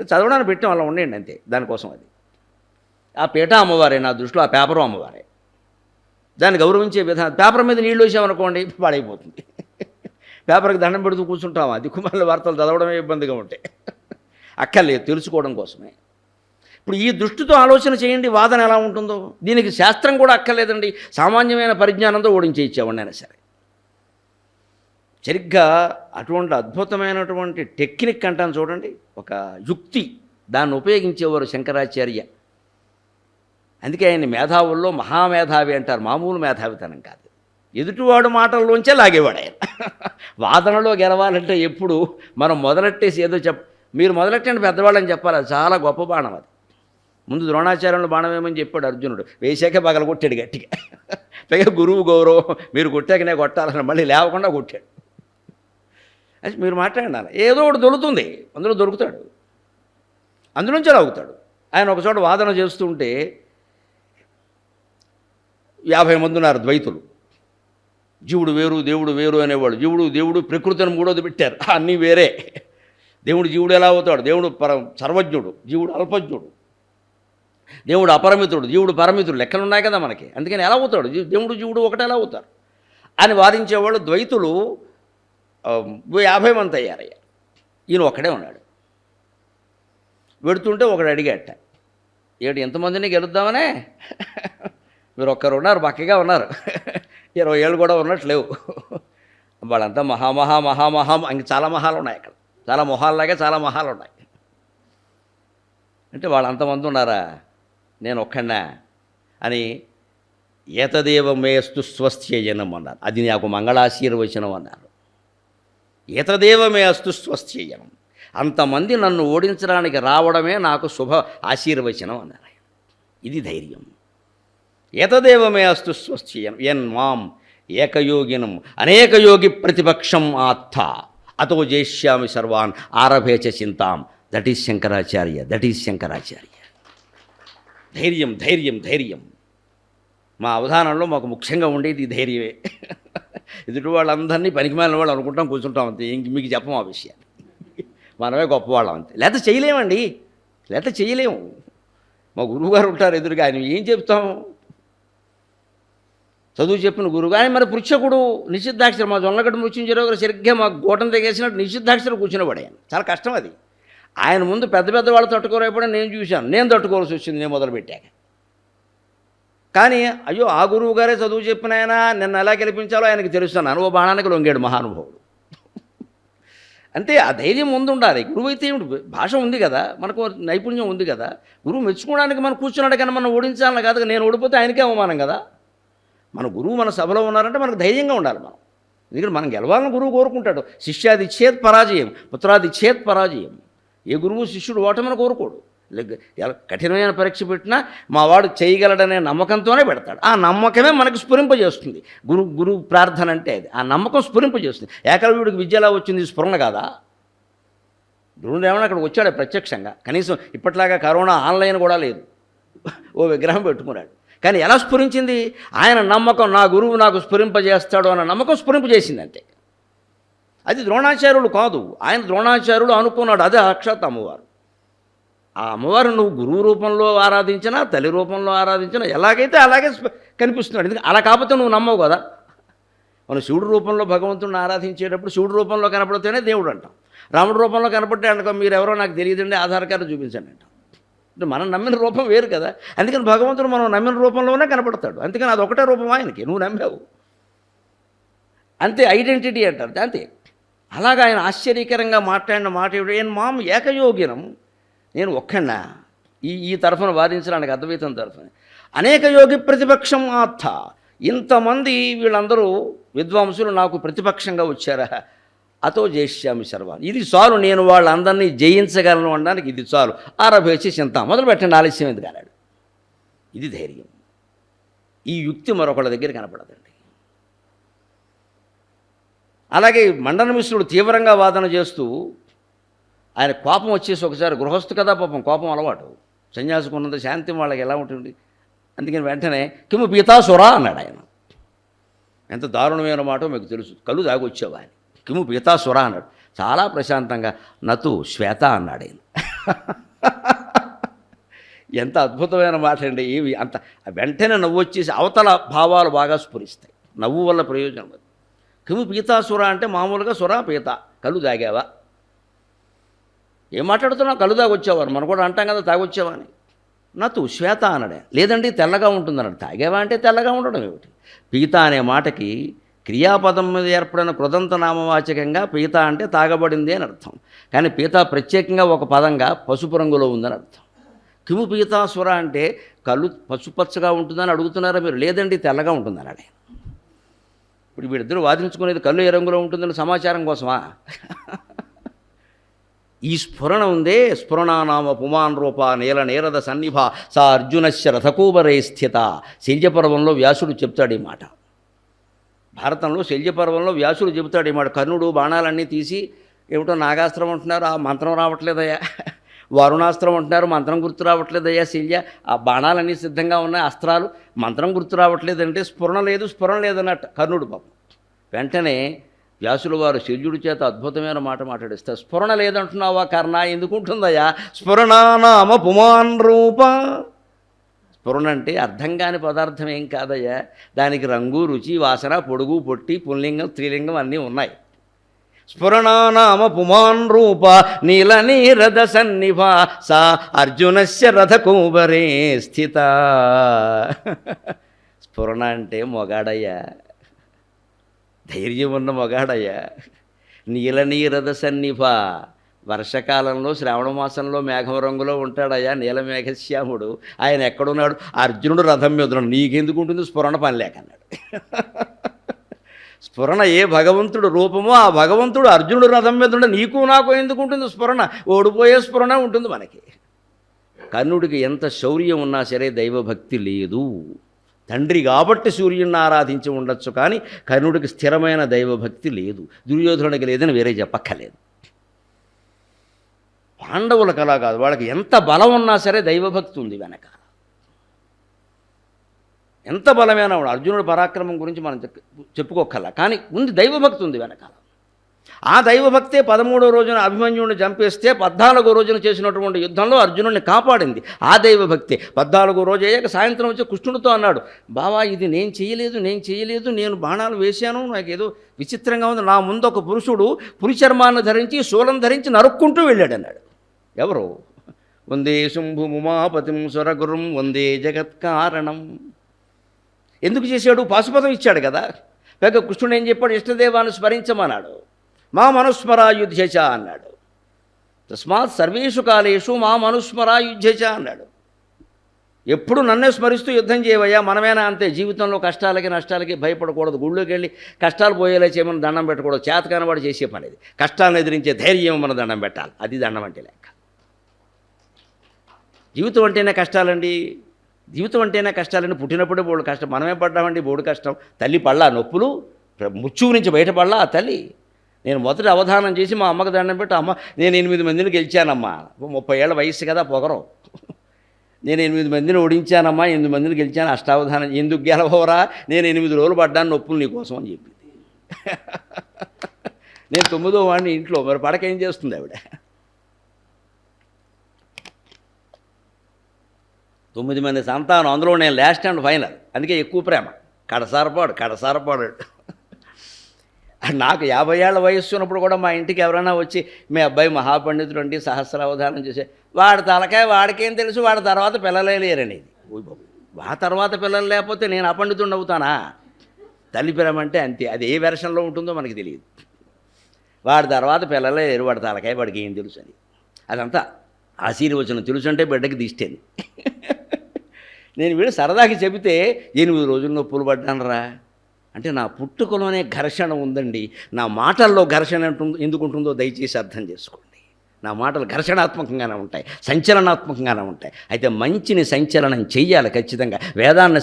చదవడానికి పెట్టాం అలా ఉండండి అంతే దానికోసం అది. ఆ పీఠ అమ్మవారే నా దృష్టిలో ఆ పేపరు అమ్మవారే. దాన్ని గౌరవించే విధానం పేపర్ మీద నీళ్ళు వేసామనుకోండి పాడైపోతుంది. పేపర్కి దండం పెడుతూ కూర్చుంటాం అది కుమారుల వార్తలు చదవడమే ఇబ్బందిగా ఉంటాయి అక్కర్లేదు తెలుసుకోవడం కోసమే. ఇప్పుడు ఈ దృష్టితో ఆలోచన చేయండి వాదన ఎలా ఉంటుందో. దీనికి శాస్త్రం కూడా అక్కర్లేదండి. సామాన్యమైన పరిజ్ఞానంతో ఓడించేయించేవాడినైనా సరే. సరిగ్గా అటువంటి అద్భుతమైనటువంటి టెక్నిక్ అంటాను చూడండి. ఒక యుక్తి దాన్ని ఉపయోగించేవారు శంకరాచార్య. అందుకే ఆయన మేధావుల్లో మహామేధావి అంటారు. మామూలు మేధావితనం కాదు. ఎదుటివాడు మాటల్లోంచే లాగేవాడు ఆయన. వాదనలో గెలవాలంటే ఎప్పుడు మనం మొదలెట్టేసి ఏదో చెప్ మీరు మొదలెట్టండి పెద్దవాళ్ళని చెప్పాలి. అది చాలా గొప్ప బాణం అది. ముందు ద్రోణాచార్యంలో బాణం ఏమని చెప్పాడు అర్జునుడు. వేసాక పగల కొట్టాడు గట్టిగా. పైగా గురువు గౌరవం మీరు కొట్టాకనే కొట్టాలని మళ్ళీ లేవకుండా కొట్టాడు. అది మీరు మాట్లాడినారు? ఏదో ఒకటి దొరుకుతుంది. అందులో దొరుకుతాడు. అందులోంచి లాగుతాడు. ఆయన ఒకచోట వాదన చేస్తుంటే యాభై మంది ఉన్నారు ద్వైతులు. జీవుడు వేరు దేవుడు వేరు అనేవాడు జీవుడు దేవుడు ప్రకృతిని మూడోది పెట్టారు. అన్నీ వేరే. దేవుడు జీవుడు ఎలా అవుతాడు? దేవుడు పర సర్వజ్ఞుడు. జీవుడు అల్పజ్ఞుడు. దేవుడు అపరమితుడు జీవుడు పరమితుడు లెక్కలు ఉన్నాయి కదా మనకి. అందుకని ఎలా అవుతాడు? దేవుడు జీవుడు ఒకటి ఎలా అవుతారు? అని వాదించేవాళ్ళు ద్వైతులు యాభై మంది అయ్యారయ్యా ఈయన ఒక్కడే ఉన్నాడు. వెడుతుంటే ఒకడు అడిగాట ఏడు ఎంతమందిని గెలుద్దామనే? మీరు ఒక్కరు ఉన్నారు బక్కగా ఉన్నారు. ఇరవై ఏళ్ళు కూడా ఉన్నట్లు లేవు. వాళ్ళంతా మహామహా మహామహా ఇంక చాలా మహాలు ఉన్నాయి అక్కడ. చాలా మొహాల్లాగే చాలా మహాలు ఉన్నాయి. అంటే వాళ్ళంతమంది ఉన్నారా? నేను ఒక్కన్నా అని ఏతదేవ మేస్తు స్వస్థ్యజనం అన్నారు అది నాకు మంగళాశీర్వచనం అన్నారు. ఇతదేవమే అస్తు స్వస్థ్యజనం అంతమంది నన్ను ఓడించడానికి రావడమే నాకు శుభ ఆశీర్వచనం అన్నారు ఆయన. ఇది ధైర్యం. ఏతదేవమే అస్తు స్వస్థ్యం. ఎన్ మాం ఏకయోగినం అనేక యోగి ప్రతిపక్షం ఆత్థ అతో జయిష్యామి సర్వాన్ ఆరభేచ చింతాం. That is Shankaracharya that is Shankaracharya. ధైర్యం ధైర్యం ధైర్యం. మా అవధానంలో మాకు ముఖ్యంగా ఉండేది ధైర్యమే. ఎదుటి వాళ్ళందరినీ పనికిమాలిన వాళ్ళు అనుకుంటాం కూర్చుంటాం అంతే. ఇంక మీకు చెప్పం ఆ విషయాన్ని మనమే గొప్పవాళ్ళం అంతే. లేకపోతే చేయలేమండి. లేకపోతే చేయలేము. మా గురువుగారు ఉంటారు ఎదురుగా ఆయన ఏం చెప్తాం? చదువు చెప్పిన గురువు. ఆయన మరి పృచ్చకుడు నిషిద్ధాక్షరం మా జొన్నగడ్డ మృత్యుంజరావు గారు సరిగ్గా మా గోటం తెగేసినట్టు నిషిద్ధాక్షరం కూర్చునేవాడు చాలా కష్టం అది. ఆయన ముందు పెద్ద పెద్ద వాళ్ళు తట్టుకోలేకపోయినా నేను చూశాను. నేను తట్టుకోవాల్సి వచ్చింది నేను మొదలుపెట్టాక. కానీ అయ్యో ఆ గురువు గారే చదువు చెప్పిన ఆయన నిన్న ఎలా గెలిపించాలో ఆయనకు తెలుస్తున్నాను ఓ బాణానికి లొంగాడు మహానుభావుడు. అంటే ఆ ధైర్యం ముందు ఉండాలి గురువు అయితే ఏమిటి? భాష ఉంది కదా మనకు నైపుణ్యం ఉంది కదా. గురువు మెచ్చుకోవడానికి మనం కూర్చున్నాడు కానీ మనం ఓడించాలని కాదు నేను ఓడిపోతే ఆయనకే అవమానం కదా. మన గురువు మన సభలో ఉన్నారంటే మనకు ధైర్యంగా ఉండాలి మనం. ఎందుకంటే మనం గెలవాలని గురువు కోరుకుంటాడు. శిష్యాది చేత్ పరాజయం పుత్రాది చేత్ పరాజయం. ఏ గురువు శిష్యుడు ఓటమని కోరుకోడు. కఠినమైన పరీక్ష పెట్టినా మా వాడు చేయగలడనే నమ్మకంతోనే పెడతాడు. ఆ నమ్మకమే మనకు స్ఫురింపజేస్తుంది. గురు గురు ప్రార్థన అంటే అది. ఆ నమ్మకం స్ఫురింపజేస్తుంది. ఏకలవ్యుడికి విద్య ఎలా వచ్చింది? స్ఫురణ కాదా? గురువుడు ఏమైనా అక్కడ వచ్చాడు ప్రత్యక్షంగా? కనీసం ఇప్పట్లాగా కరోనా ఆన్లైన్ కూడా లేదు. ఓ విగ్రహం పెట్టుకున్నాడు. కానీ ఎలా స్ఫురించింది? ఆయన నమ్మకం నా గురువు నాకు స్ఫురింపజేస్తాడు అన్న నమ్మకం స్ఫురింపజేసింది అంతే అది ద్రోణాచార్యుడు కాదు. ఆయన ద్రోణాచార్యుడు అనుకున్నాడు. అదే అక్షత్ అమ్మవారు. ఆ అమ్మవారు నువ్వు గురువు రూపంలో ఆరాధించినా తల్లి రూపంలో ఆరాధించినా ఎలాగైతే అలాగే కనిపిస్తున్నాడు. ఎందుకంటే అలా కాకపోతే నువ్వు నమ్మవు కదా. మనం శివుడు రూపంలో భగవంతుడిని ఆరాధించేటప్పుడు శివుడు రూపంలో కనపడితేనే దేవుడు అంటాం. రాముడు రూపంలో కనపడితే అనుకో మీరు ఎవరో నాకు తెలియదండి ఆధార్ కార్డు చూపించండి అంటాం. మనం నమ్మిన రూపం వేరు కదా. అందుకని భగవంతుడు మనం నమ్మిన రూపంలోనే కనపడతాడు. అందుకని అది ఒకటే రూపం ఆయనకి నువ్వు నమ్మావు. అంతే ఐడెంటిటీ అంటారు అంతే. అలాగా ఆయన ఆశ్చర్యకరంగా మాట్లాడిన మాట ఏమిటి? నేను మామ ఏకయోగినం నేను ఒక్కన్నా ఈ ఈ తరఫున వాదించడానికి అద్వైతం తరఫున. అనేక యోగి ప్రతిపక్షం ఆత్త. ఇంతమంది వీళ్ళందరూ విద్వాంసులు నాకు ప్రతిపక్షంగా వచ్చారా? అతో జయిష్యామి సర్వాన్ని ఇది చాలు నేను వాళ్ళందరినీ జయించగలను అనడానికి ఇది చాలు. ఆరభేసి చింత. మొదలు పెట్టండి ఆలస్యం ఎందుకు అన్నాడు. ఇది ధైర్యం. ఈ యుక్తి మరొకళ్ళ దగ్గర కనపడదండి. అలాగే మండన మిశ్రుడు తీవ్రంగా వాదన చేస్తూ ఆయన కోపం వచ్చేసి ఒకసారి గృహస్థు కదా పాపం కోపం అలవాటు. సన్యాసుకున్నంత శాంతి వాళ్ళకి ఎలా ఉంటుంది? అందుకని వెంటనే కిము పీతాసురా అన్నాడు ఆయన. ఎంత దారుణమైన మాట మీకు తెలుసు. కళ్ళు దాగొచ్చావు ఆయన. కిము పీతాసురా అన్నాడు. చాలా ప్రశాంతంగా నతు శ్వేత అన్నాడు ఆయన. ఎంత అద్భుతమైన మాట అండి ఇవి అంత వెంటనే నవ్వు వచ్చేసి అవతల భావాలు బాగా స్ఫురిస్తాయి. నవ్వు వల్ల ప్రయోజనం కిము పీతాసుర అంటే మామూలుగా సురా పీత. కళ్ళు తాగావా ఏం మాట్లాడుతున్నావు? కళ్ళు తాగొచ్చేవారు. మనం కూడా అంటాం కదా తాగొచ్చేవాని. నతు శ్వేత అనడే లేదండి తెల్లగా ఉంటుంది అన్నాడు తాగేవా అంటే తెల్లగా ఉండడం ఏమిటి? పీత అనే మాటకి క్రియాపదం మీద ఏర్పడిన కృదంత నామవాచకంగా పీత అంటే తాగబడింది అని అర్థం. కానీ పీత ప్రత్యేకంగా ఒక పదంగా పసుపు రంగులో ఉందని అర్థం. కిము పీతాసుర అంటే కళ్ళు పసుపచ్చగా ఉంటుందని అడుగుతున్నారా మీరు? లేదండి తెల్లగా ఉంటుందని అడే ఇప్పుడు వీళ్ళిద్దరూ వాదించుకునేది కళ్ళు ఏ రంగులో ఉంటుందని సమాచారం కోసమా? ఈ స్ఫురణ ఉందే స్ఫురణానామ పుమాన్ రూప నీల నీరద సన్నిభ సా అర్జునశ్య రథకూబరే స్థిత. శల్యపర్వంలో వ్యాసుడు చెప్తాడు ఈ మాట. భారతంలో శల్యపర్వంలో వ్యాసుడు చెబుతాడు ఈ మాట. కర్ణుడు బాణాలన్నీ తీసి ఏమిటో నాగాస్త్రం అంటున్నారు. ఆ మంత్రం రావట్లేదయ్యా. వరుణాస్త్రం అంటున్నారు. మంత్రం గుర్తు రావట్లేదయ్యా శల్య. ఆ బాణాలన్నీ సిద్ధంగా ఉన్నాయి అస్త్రాలు. మంత్రం గుర్తు రావట్లేదంటే స్ఫురణ లేదు స్ఫురణ లేదన్నట్టు కర్ణుడు బాబు వెంటనే వ్యాసుల వారు శల్యుడి చేత అద్భుతమైన మాట మాట్లాడిస్తారు స్ఫురణ లేదంటున్నావా కర్ణ? ఎందుకు ఉంటుందయ్యా స్ఫురణానామ పుమాన్ రూప. స్ఫురణ అంటే అర్థం కాని పదార్థం ఏం కాదయ్యా? దానికి రంగు రుచి వాసన పొడుగు పొట్టి పుల్లింగం స్త్రీలింగం అన్నీ ఉన్నాయి. స్ఫురణానామ పుమాన్ రూప నీల నీరథ సన్నిభా సా అర్జునస్య రథకూబరే స్థిత. స్ఫురణ అంటే మొగాడయ్యా. ధైర్యం ఉన్న మగాడయ్యా. నీల నీరద సన్నిభ వర్షకాలంలో శ్రావణ మాసంలో మేఘం రంగులో ఉంటాడయ్యా నీల మేఘశ్యాముడు ఆయన ఎక్కడున్నాడు? అర్జునుడు రథం మీద ఉన్నాడు. నీకెందుకు ఉంటుంది స్ఫురణ పని లేకన్నాడు స్ఫురణ ఏ భగవంతుడు రూపమో ఆ భగవంతుడు అర్జునుడు రథం మీద ఉండే నీకు నాకు ఎందుకు ఉంటుంది స్ఫురణ? ఓడిపోయే స్ఫురణ ఉంటుంది మనకి. కర్ణుడికి ఎంత శౌర్యం ఉన్నా సరే దైవభక్తి లేదు. తండ్రి కాబట్టి సూర్యుడిని ఆరాధించి ఉండొచ్చు కానీ కర్ణుడికి స్థిరమైన దైవభక్తి లేదు. దుర్యోధనుడికి లేదని వేరే చెప్పక్కర్లేదు. పాండవులకు అలా కాదు. వాళ్ళకి ఎంత బలం ఉన్నా సరే దైవభక్తి ఉంది వెనక. ఎంత బలమైన అర్జునుడు పరాక్రమం గురించి మనం చెప్- చెప్పుకోకల్లా కానీ ఉంది దైవభక్తి ఉంది వెనకాల. ఆ దైవభక్తే పదమూడో రోజున అభిమన్యుడిని చంపేస్తే పద్నాలుగో రోజున చేసినటువంటి యుద్ధంలో అర్జునుడిని కాపాడింది. ఆ దైవభక్తే పద్నాలుగో రోజు అయ్యాక సాయంత్రం వచ్చి కృష్ణుడితో అన్నాడు బావా ఇది నేను చేయలేదు నేను చేయలేదు నేను బాణాలు వేశాను నాకు ఏదో విచిత్రంగా ఉంది. నా ముందు ఒక పురుషుడు పురుచర్మాన్ని ధరించి శూలం ధరించి నరుక్కుంటూ వెళ్ళాడు అన్నాడు. ఎవరు? వందే శంభు ఉమాపతిం స్వరగురుం వందే జగత్కారణం ఎందుకు చేశాడు? పాశుపతం ఇచ్చాడు కదా. పైగా కృష్ణుడు ఏం చెప్పాడు? ఇష్టదేవాన్ని స్మరించమన్నాడు. మా మనుస్మరాయుధ్యచ అన్నాడు. తస్మాత్ సర్వేషు కాలేషు మా మనుస్మరాయుధ్యచ అన్నాడు. ఎప్పుడు నన్నే స్మరిస్తూ యుద్ధం చేయవయ్యా మనమేనా అంతే? జీవితంలో కష్టాలకి నష్టాలకి భయపడకూడదు. గుళ్ళోకి వెళ్ళి కష్టాలు పోయేలా చేయమని దండం పెట్టకూడదు. చేత కానివాడు చేసే పని ఇది కష్టాలను ఎదిరించే ధైర్యం మన దండం పెట్టాలి. అది దండం అంటే లెక్క. జీవితం అంటేనే కష్టాలండి. జీవితం అంటేనే కష్టాలండి పుట్టినప్పుడే బోడు కష్టం. మనమే పడ్డామండి? బోడు కష్టం. తల్లి పళ్ళా నొప్పులు ప్ర- నుంచి బయటపడలా ఆ తల్లి. నేను మొదట అవధానం చేసి మా అమ్మకి దండం పెట్టి అమ్మ నేను ఎనిమిది మందిని గెలిచానమ్మా. ముప్పై ఏళ్ళ వయసు కదా పొగరం. నేను ఎనిమిది మందిని ఓడించానమ్మా ఎనిమిది మందిని గెలిచాను అష్టావధానం ఎందుకు గెలవరా? నేను ఎనిమిది రోజులు పడ్డాను నొప్పులు నీకోసం అని చెప్పింది నేను తొమ్మిదో వాడిని ఇంట్లో మరి పడక ఏం చేస్తుంది ఆవిడ? తొమ్మిది మంది సంతానం అందులో నేను లాస్ట్ అండ్ ఫైనల్ అందుకే ఎక్కువ ప్రేమ. కడసారపాడు కడసారపాడు. నాకు యాభై ఏళ్ళ వయస్సు ఉన్నప్పుడు కూడా మా ఇంటికి ఎవరైనా వచ్చి మీ అబ్బాయి మహాపండితుడు అండి సహస్రావధానం చేసే వాడి తలకాయ వాడికేం తెలుసు వాడి తర్వాత పిల్లలే లేరనేది. వా తర్వాత పిల్లలు లేకపోతే నేను అపండితుడు అవుతానా? తల్లి ప్రేమ అంతే అది ఏ వెర్షన్లో ఉంటుందో మనకి తెలియదు. వాడి తర్వాత పిల్లలే లేరు వాడి తలకాయ వాడికి ఏం తెలుసు అని. అదంతా ఆశీర్వచనం తెలుసు అంటే బిడ్డకి దిష్టేది నేను వీడు సరదాకి చెబితే ఎనిమిది రోజులు నొప్పులు పడ్డానరా. అంటే నా పుట్టుకలోనే ఘర్షణ ఉందండి. నా మాటల్లో ఘర్షణ ఎందుకు ఉంటుందో దయచేసి అర్థం చేసుకోండి. నా మాటలు ఘర్షణాత్మకంగానే ఉంటాయి సంచలనాత్మకంగానే ఉంటాయి. అయితే మంచిని సంచలనం చెయ్యాలి ఖచ్చితంగా. వేదాన్ని